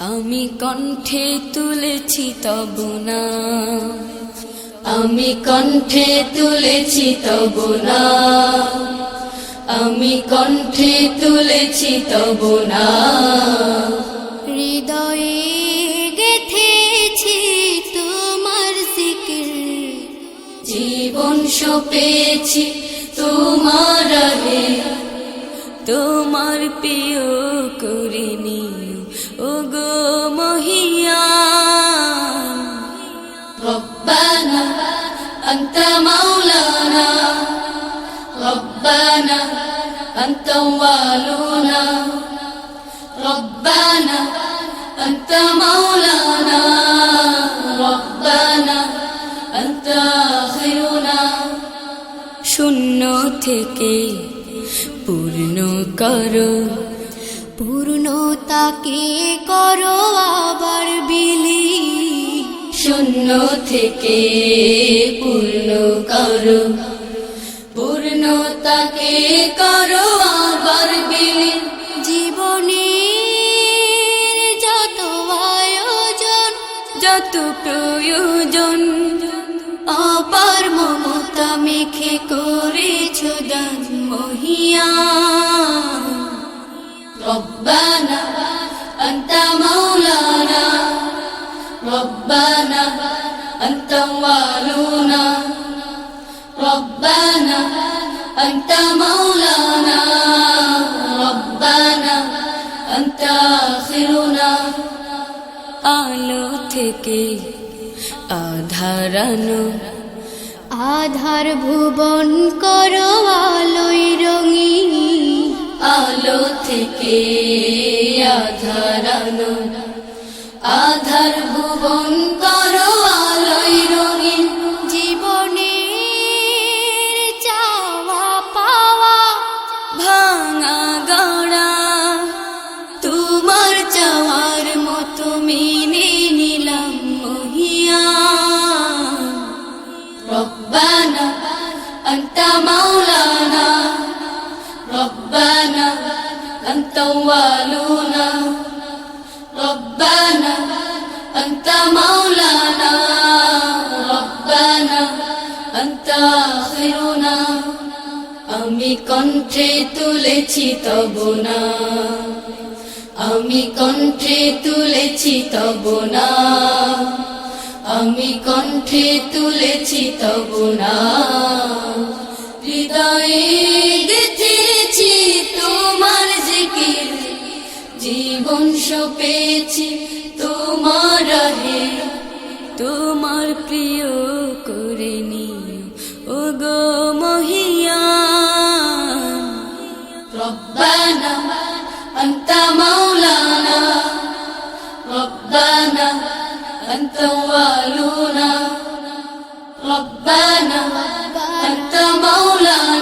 আমি কণ্ঠে তুলেছি তব না। আমি কণ্ঠে তুলেছি তব না। আমি কণ্ঠে তুলেছি তব না। হৃদয়ে গেথেছি তোমার জিকির। জীবন সপেছি তোমার তোমার প্রিয় করে নিও ও গো মহিয়ান ربنا أنت مولانا ربنا أنت والونا ربنا أنت مولانا ربنا أنت آخرنا শূন্য থেকে পূর্ণ করো পূর্ণতাকে করো আবার বিলি। শূন্য থেকে পূর্ণ করো। পূর্ণতাকে করো আবার বিলি। জীবনে যত আয়োজন, যত প্রয়োজন, অপার মমতা মেখে করেছ দান মহিয়া ربنا أنت مولانا ربنا أنت والونا ربنا أنت مولانا ربنا أنت آخرنا আলো থেকে আধারানো আধার ভুবন করো আলোয় রঙিন আলো থেকে আধার আলো। আধার ভুবন করো আলোয় রঙিন। জীবনে চাওয়া পাওয়া ভাঙা গড়া। তোমার চাওয়ার মতো মেনে নিলাম মহিয়া। রব্বানা অন্তা মাওলা। أنت والونا ربنا أنت مولانا ربنا أنت آخرنا আমি কণ্ঠে তুলেছি তব না আমি কণ্ঠে তুলেছি তব না আমি কণ্ঠে তুলেছি তব না হৃদয়ে পেয়েছি তোমার হে তোমার প্রিয় করে নিও। ও গো মহিয়ান রব্বানা, আন্তা মাওলানা। রব্বানা, আন্তা ওয়ালুনা। রব্বানা, আন্তা মাওলানা।